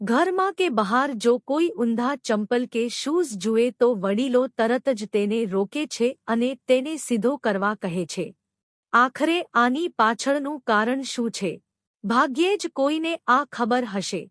ઘરમાં કે બહાર જો કોઈ ઊંધા ચંપલ કે શૂઝ જુએ તો વડીલો તરત જ તેને રોકે છે અને તેને સીધો કરવા કહે છે. આખરે આની પાછળનું કારણ શું છે? ભાગ્યે જ કોઈને આ ખબર હશે.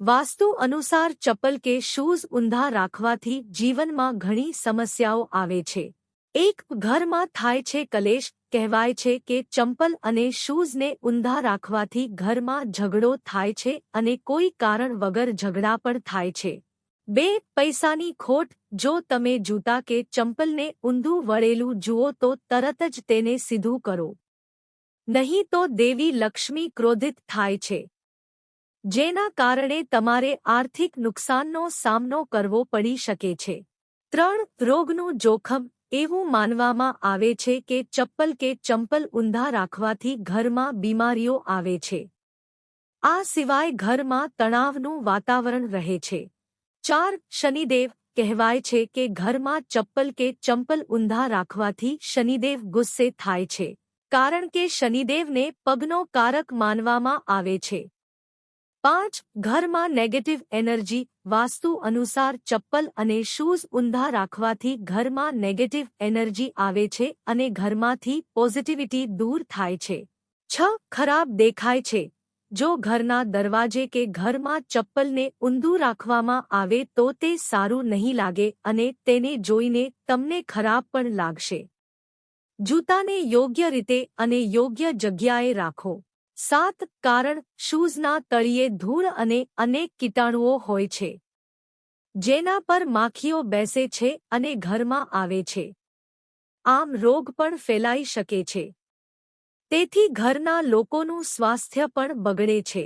વાસ્તુ અનુસાર ચપ્પલ કે શૂઝ ઊંધા રાખવાથી જીવનમાં ઘણી સમસ્યાઓ આવે છે. એક ઘરમાં થાય છે કલેશ, કહેવાય છે કે ચંપલ અને શૂઝને ઊંધા રાખવાથી ઘરમાં ઝઘડો થાય છે અને કોઈ કારણ વગર ઝઘડા પણ થાય છે. બે, પૈસાની ખોટ, જો તમે જૂતા કે ચંપલને ઊંધું વળેલું જુઓ તો તરત જ તેને સીધું કરો. નહીં તો દેવી લક્ષ્મી ક્રોધિત થાય છે. જેના કારણે તમારે આર્થિક નુકસાનનો સામનો કરવો પડી શકે છે. ત્રણ, રોગનું જોખમ એવું માનવામાં આવે છે કે ચપ્પલ કે ચંપલ ઊંધા રાખવાથી ઘરમાં બીમારીઓ આવે છે. આ સિવાય ઘરમાં તણાવનું વાતાવરણ રહે છે. ચાર શનિદેવ કહેવાય છે કે ઘરમાં ચપ્પલ કે ચંપલ ઊંધા રાખવાથી શનિદેવ ગુસ્સે થાય છે, કારણ કે શનિદેવને પગનો કારક માનવામાં આવે છે. પાંચ, ઘરમાં નેગેટિવ એનર્જી વાસ્તુ અનુસાર ચપ્પલ અને શૂઝ ઊંધા રાખવાથી ઘરમાં નેગેટિવ એનર્જી આવે છે અને ઘરમાંથી પોઝિટિવિટી દૂર થાય છે. છ, ખરાબ દેખાય છે. જો ઘરના દરવાજે કે ઘરમાં ચપ્પલને ઊંધું રાખવામાં આવે તો તે સારું નહીં લાગે અને તેને જોઈને તમને ખરાબ પણ લાગશે. જૂતાને યોગ્ય રીતે અને યોગ્ય જગ્યાએ રાખો. સાત કારણ શૂઝના તળિયે ધૂળ અને અનેક કીટાણુઓ હોય છે, જેના પર માખીઓ બેસે છે અને ઘરમાં આવે છે. આમ રોગ પણ ફેલાઈ શકે છે. તેથી ઘરના લોકોનું સ્વાસ્થ્ય પણ બગડે છે.